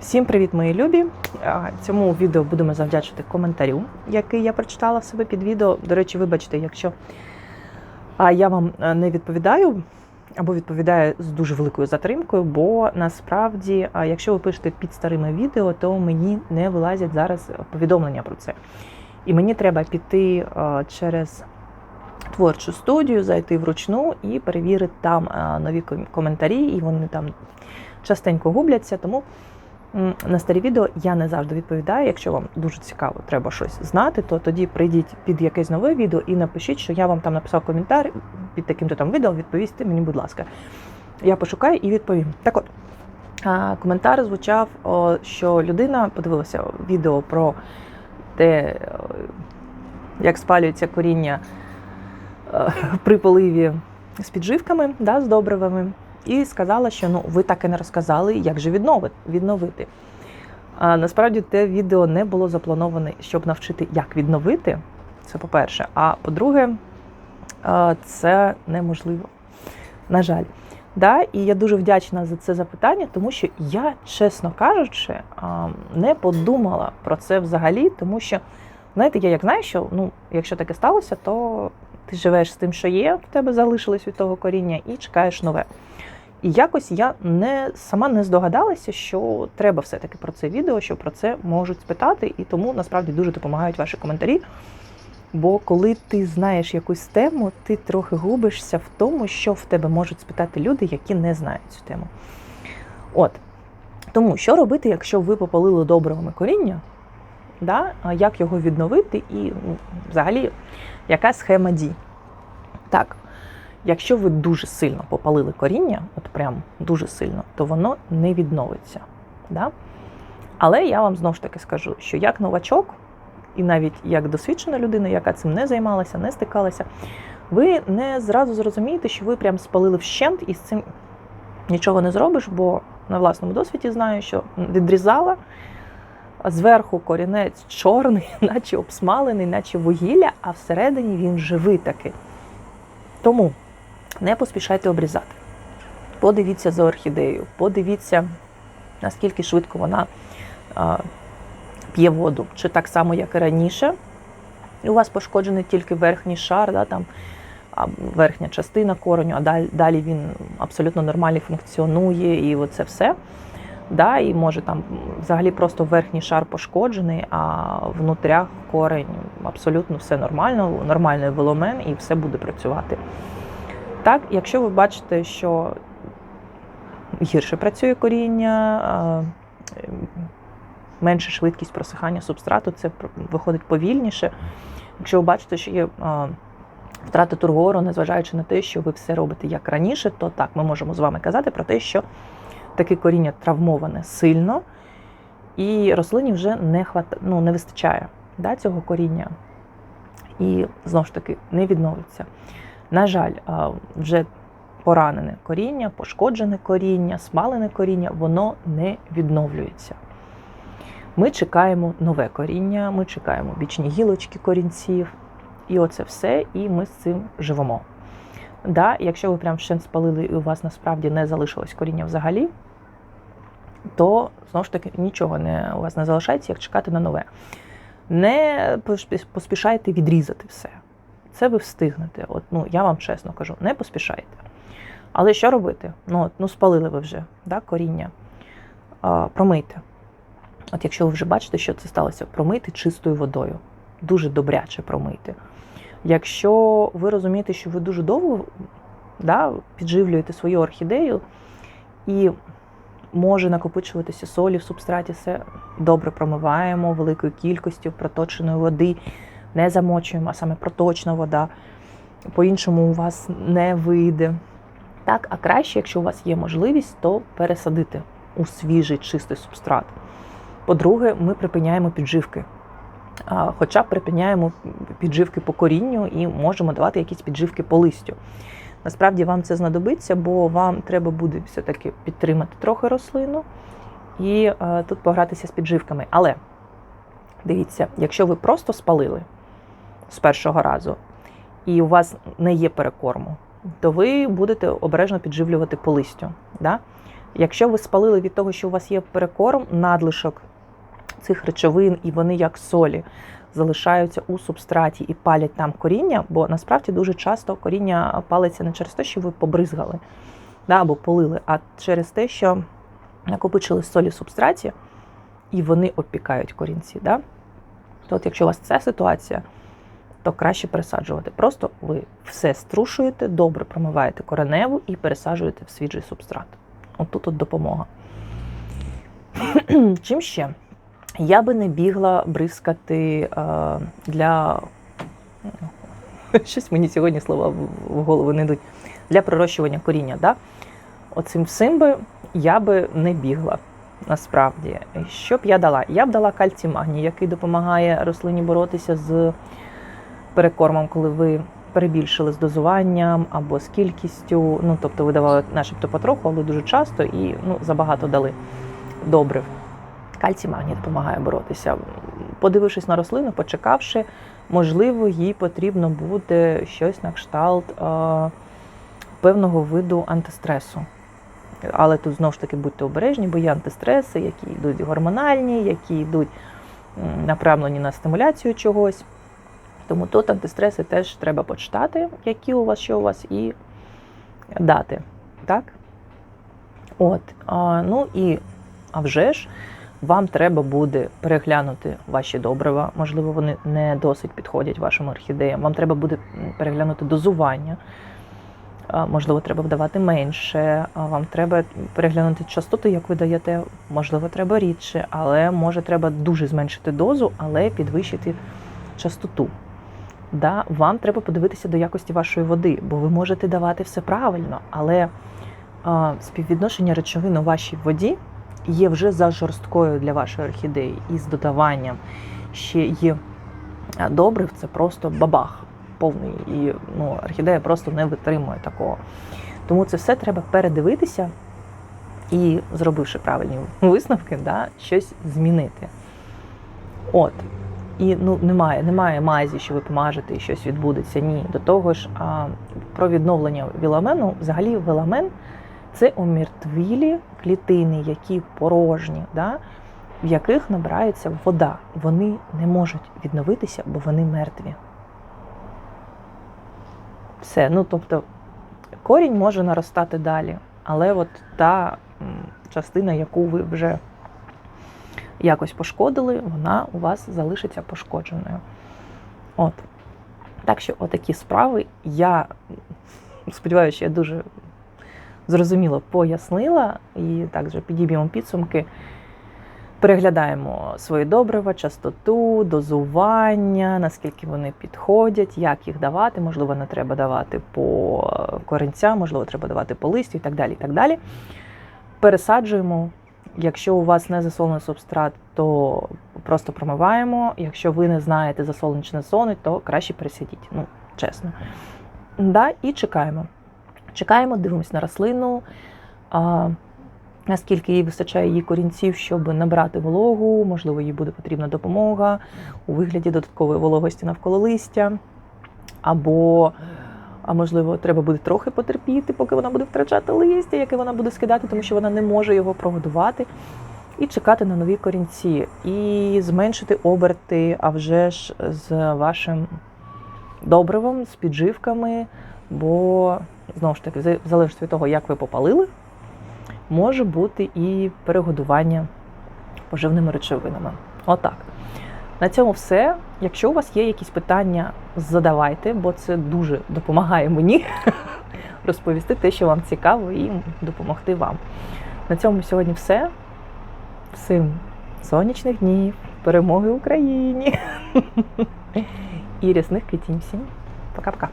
Всім привіт, мої любі! Цьому відео будемо завдячити коментарю, який я прочитала в себе під відео. До речі, вибачте, якщо я вам е, не відповідаю або відповідаю з дуже великою затримкою, бо насправді, якщо ви пишете під старими відео, то мені не вилазять зараз повідомлення про це. І мені треба піти через творчу студію, зайти вручну і перевірити там нові коментарі, і вони там частенько губляться. Тому на старі відео я не завжди відповідаю. Якщо вам дуже цікаво, треба щось знати, то тоді прийдіть під якесь нове відео і напишіть, що я вам там написав коментар під таким-то там відео, відповісти мені, будь ласка. Я пошукаю і відповім. Так от, коментар звучав, що людина подивилася відео про те, як спалюється коріння е, при поливі з підживками, да, з добривами, і сказала, що ну ви так і не розказали, як же віднови- відновити. А насправді те відео не було заплановане, щоб навчити, як відновити. Це по-перше. А по-друге, це неможливо. На жаль. Да? І я дуже вдячна за це запитання, тому що я, чесно кажучи, не подумала про це взагалі, тому що, знаєте, я як знаю, що ну, якщо таке сталося, то ти живеш з тим, що є, в тебе залишилось від того коріння, і чекаєш нове. І якось я не сама не здогадалася, що треба все-таки про це відео, що про це можуть спитати, і тому насправді дуже допомагають ваші коментарі. Бо коли ти знаєш якусь тему, ти трохи губишся в тому, що в тебе можуть спитати люди, які не знають цю тему. От. Тому що робити, якщо ви попалили добривами коріння, да? як його відновити, і ну, взагалі, яка схема дій? Так, якщо ви дуже сильно попалили коріння, от прям дуже сильно, то воно не відновиться. Да? Але я вам знову ж таки скажу, що як новачок, і навіть як досвідчена людина, яка цим не займалася, не стикалася, ви не зразу зрозумієте, що ви прям спалили вщент і з цим нічого не зробиш, бо на власному досвіді знаю, що відрізала. Зверху корінець чорний, наче обсмалений, наче вугілля, а всередині він живий такий. Тому не поспішайте обрізати. Подивіться за орхідеєю, подивіться, наскільки швидко вона а, п'є воду, чи так само, як і раніше. І у вас пошкоджений тільки верхній шар, да, там, верхня частина кореню, а далі, далі він абсолютно нормально функціонує, і оце все. Да, і може там взагалі просто верхній шар пошкоджений, а внутрях корень абсолютно все нормально, нормальний веломен і все буде працювати. Так, якщо ви бачите, що гірше працює коріння, менша швидкість просихання субстрату, це виходить повільніше. Якщо ви бачите, що є втрата тургору, незважаючи на те, що ви все робите як раніше, то так, ми можемо з вами казати про те, що таке коріння травмоване сильно, і рослині вже не хвата... ну, не вистачає да, цього коріння. І знову ж таки не відновиться. На жаль, вже поранене коріння, пошкоджене коріння, смалене коріння, воно не відновлюється. Ми чекаємо нове коріння, ми чекаємо бічні гілочки корінців, і оце все, і ми з цим живемо. Да, якщо ви прям ще спалили і у вас насправді не залишилось коріння взагалі, то знову ж таки нічого не, у вас не залишається, як чекати на нове. Не поспішайте відрізати все. Це ви встигнете. От, ну, я вам чесно кажу, не поспішайте. Але що робити? Ну, от, ну спалили ви вже да, коріння. А, промийте. От якщо ви вже бачите, що це сталося, промийте чистою водою. Дуже добряче промийте. Якщо ви розумієте, що ви дуже довго да, підживлюєте свою орхідею і може накопичуватися солі в субстраті, все добре промиваємо великою кількістю проточеної води, не замочуємо, а саме проточна вода. По-іншому у вас не вийде. Так, а краще, якщо у вас є можливість, то пересадити у свіжий чистий субстрат. По-друге, ми припиняємо підживки. Хоча припиняємо підживки по корінню і можемо давати якісь підживки по листю. Насправді вам це знадобиться, бо вам треба буде все-таки підтримати трохи рослину і е, тут погратися з підживками. Але дивіться, якщо ви просто спалили з першого разу, і у вас не є перекорму, то ви будете обережно підживлювати по листю. Да? Якщо ви спалили від того, що у вас є перекорм, надлишок цих речовин, і вони як солі залишаються у субстраті і палять там коріння, бо насправді дуже часто коріння палиться не через те, що ви побризгали да, або полили, а через те, що накопичили солі в субстраті, і вони опікають корінці. Да? То от якщо у вас ця ситуація, то краще пересаджувати. Просто ви все струшуєте, добре промиваєте кореневу і пересаджуєте в свіжий субстрат. От тут от допомога. Чим ще? Я би не бігла бризкати е, для. Щось мені сьогодні слова в голову не йдуть. Для пророщування коріння. Да? Оцим всім би я би не бігла. Насправді, що б я дала? Я б дала кальцій магній, який допомагає рослині боротися з перекормом, коли ви перебільшили з дозуванням або з кількістю. Ну, тобто ви давали начебто потроху, але дуже часто і ну, забагато дали добрив. Кальцій магній допомагає боротися. Подивившись на рослину, почекавши, можливо, їй потрібно буде щось на кшталт е, певного виду антистресу. Але тут знову ж таки будьте обережні, бо є антистреси, які йдуть гормональні, які йдуть направлені на стимуляцію чогось. Тому тут антистреси теж треба почитати, які у вас, що у вас, і дати. Так? От, а, Ну і а вже ж, вам треба буде переглянути ваші добрива. Можливо, вони не досить підходять вашим орхідеям. Вам треба буде переглянути дозування. Можливо, треба вдавати менше, вам треба переглянути частоту, як ви даєте, можливо, треба рідше, але може треба дуже зменшити дозу, але підвищити частоту. Да, Вам треба подивитися до якості вашої води, бо ви можете давати все правильно, але а, співвідношення речовин у вашій воді є вже за жорсткою для вашої орхідеї. І з додаванням ще є добрив, це просто бабах повний. І ну, орхідея просто не витримує такого. Тому це все треба передивитися і, зробивши правильні висновки, да, щось змінити. От. І ну, немає немає мазі, що ви помажете і щось відбудеться. Ні. До того ж, а, про відновлення віламену, взагалі, віламен це омертвілі клітини, які порожні, да, в яких набирається вода. Вони не можуть відновитися, бо вони мертві. Все. Ну, тобто, корінь може наростати далі, але от та частина, яку ви вже якось пошкодили, вона у вас залишиться пошкодженою. От. Так що, отакі справи. Я сподіваюся, я дуже зрозуміло пояснила і також підіб'ємо підсумки. Переглядаємо свої добрива, частоту, дозування, наскільки вони підходять, як їх давати. Можливо, не треба давати по коренцям, можливо, треба давати по листю і так далі. І так далі. Пересаджуємо. Якщо у вас не засолений субстрат, то просто промиваємо. Якщо ви не знаєте засолений чи не засолений, то краще пересидіть. Ну, чесно. Да, І чекаємо. Чекаємо, дивимося на рослину. А, Наскільки їй вистачає її корінців, щоб набрати вологу, можливо, їй буде потрібна допомога у вигляді додаткової вологості навколо листя. Або, а можливо, треба буде трохи потерпіти, поки вона буде втрачати листя, яке вона буде скидати, тому що вона не може його прогодувати. І чекати на нові корінці, і зменшити оберти, а вже ж з вашим добривом, з підживками. Бо, знову ж таки, в залежності від того, як ви попалили може бути і перегодування поживними речовинами. Отак. На цьому все. Якщо у вас є якісь питання, задавайте, бо це дуже допомагає мені розповісти те, що вам цікаво, і допомогти вам. На цьому сьогодні все. Всім сонячних днів, перемоги Україні і рясних квітінь всім. Пока-пока.